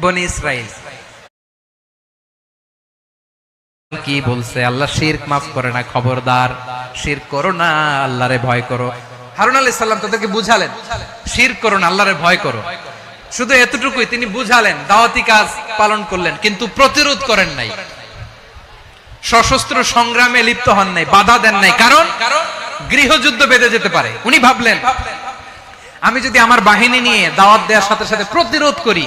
বনি ইসরাইল। কি বলছে? আল্লাহ শিরক মাফ করে না, খবরদার। শির করো না, আল্লাহরে ভয় করো। হারুন আলাইহিস সালাম তাদেরকে বুঝালেন। শির করো না, আল্লাহরে ভয় করো। শুধু এতটুকুই তিনি বুঝালেন, দাওয়াতি কাজ পালন করলেন, কিন্তু প্রতিরোধ করেন নাই। সশস্ত্র সংগ্রামে লিপ্ত হন নাই, বাধা দেন নাই। কারণ? গৃহযুদ্ধ বেঁধে যেতে পারে। উনি ভাবলেন, আমি যদি আমার বাহিনী নিয়ে দাওয়াত দেওয়ার সাথে সাথে প্রতিরোধ করি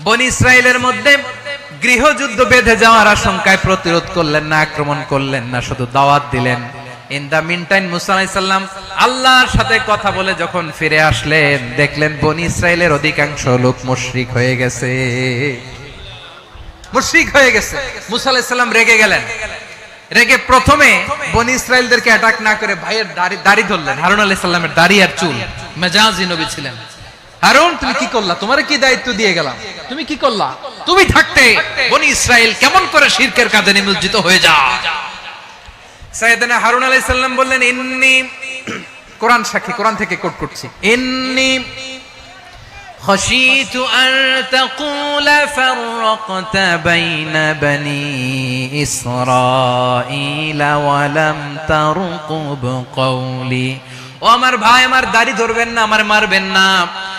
বনি ইসরায়েলের মধ্যে গৃহযুদ্ধ বেঁধে যাওয়ার আশঙ্কায় প্রতিরোধ করলেন না, আক্রমণ করলেন না, শুধু দাওয়াত দিলেন। ইন দা আল্লাহর সাথে কথা বলে যখন ফিরে আসলেন, দেখলেন ইসরায়েলের অধিকাংশ লোক হয়ে গেছে। হয়ে গেছে। মুসা আলাইসাল্লাম রেগে গেলেন। রেগে প্রথমে বনি ইসরায়েলদেরকে অ্যাটাক না করে ভাইয়ের দাড়ি দাড়ি ধরলেন, হারুন আলাইহিস সালামের দাড়ি আর চুল। মেজাজি নবী ছিলেন। হারুন তুমি কি করলা তোমার কি দায়িত্ব দিয়ে গেলাম তুমি কি করলা তুমি থাকতে বনি ইসরায়েল কেমন করে শিরকের কাজে নিমজ্জিত হয়ে যা সাইয়েদনা হারুন আলাইহিস সালাম বললেন ইন্নি কোরআন সাক্ষী কোরআন থেকে কোট করছি ইন্নি خشيت أن تقول فرقت بين بني إسرائيل ولم ترقب قولي ও আমার ভাই আমার দাড়ি ধরবেন না আমার মারবেন না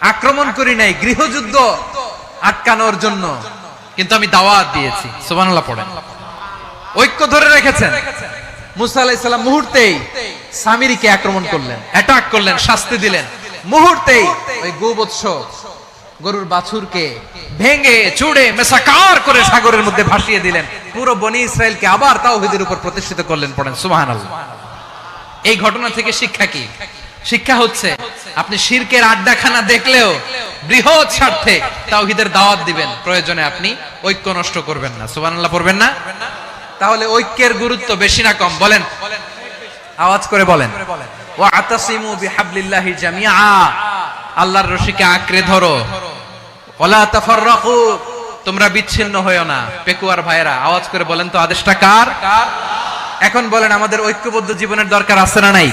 আক্রমণ করি নাই, গৃহযুদ্ধ আটকানোর জন্য। কিন্তু আমি দাওয়াত দিয়েছি, সুবহানাল্লাহ পড়েন। ঐক্য ধরে রেখেছেন। মুসা মুহূর্তেই আক্রমণ করলেন অ্যাটাক করলেন, শাস্তি দিলেন। মুহূর্তেই ওই গোবৎস গরুর বাছুরকে ভেঙে, চুড়ে, মেসাকার করে সাগরের মধ্যে ভাসিয়ে দিলেন। পুরো বনি ইসরায়েলকে আবার তাওহীদের উপর প্রতিষ্ঠিত করলেন, পড়েন, সুবহানাল্লাহ। এই ঘটনা থেকে শিক্ষা কি? শিক্ষা হচ্ছে আপনি শিরকের আড্ডাখানা দেখলেও বৃহৎ স্বার্থে তাওহীদের দাওয়াত দিবেন। প্রয়োজনে আপনি ঐক্য নষ্ট করবেন না। সুবহানাল্লাহ পড়বেন না? তাহলে ঐক্যের গুরুত্ব বেশি না কম? বলেন। আওয়াজ করে বলেন। আতাসিমু বিহাবলিল্লাহি জামিআ। আল্লাহর রশিকে আঁকড়ে ধরো। ওয়ালা তাফাররাকু। তোমরা বিচ্ছিন্ন হয়েও না পেকুয়ার ভাইরা আওয়াজ করে বলেন তো আদেশটা কার? এখন বলেন আমাদের ঐক্যবদ্ধ জীবনের দরকার আছে না নাই।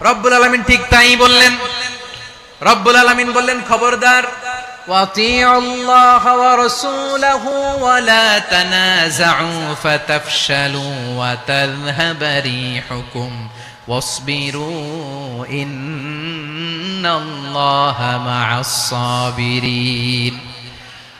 রব্বুল আলমিন ঠিক তাই বললেন রব্বুল আলমিন বললেন খবরদার وأطيعوا الله ورسوله ولا تنازعوا فتفشلوا وتذهب ريحكم واصبروا إن الله مع الصابرين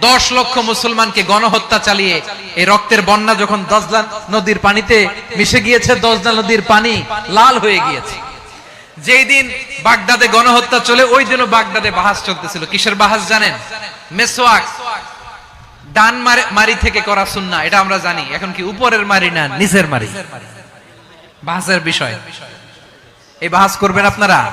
দশ লক্ষ মুসলমানকে গণহত্যা চালিয়ে এই রক্তের বন্যা যখন দজলা নদীর পানিতে মিশে গিয়েছে, দজলা নদীর পানি লাল হয়ে গিয়েছে। যেই দিন বাগদাদে গণহত্যা চলে, ওই দিনও বাগদাদে বাহাস চলতেছিল। কিসের বাহাস জানেন? মেসোয়াক ডান মারে- মারি থেকে করা সুন্না এটা আমরা জানি। এখন কি উপরের মারি না নিচের মারি? বাহাসের বিষয়। এই বাহাস করবেন আপনারা?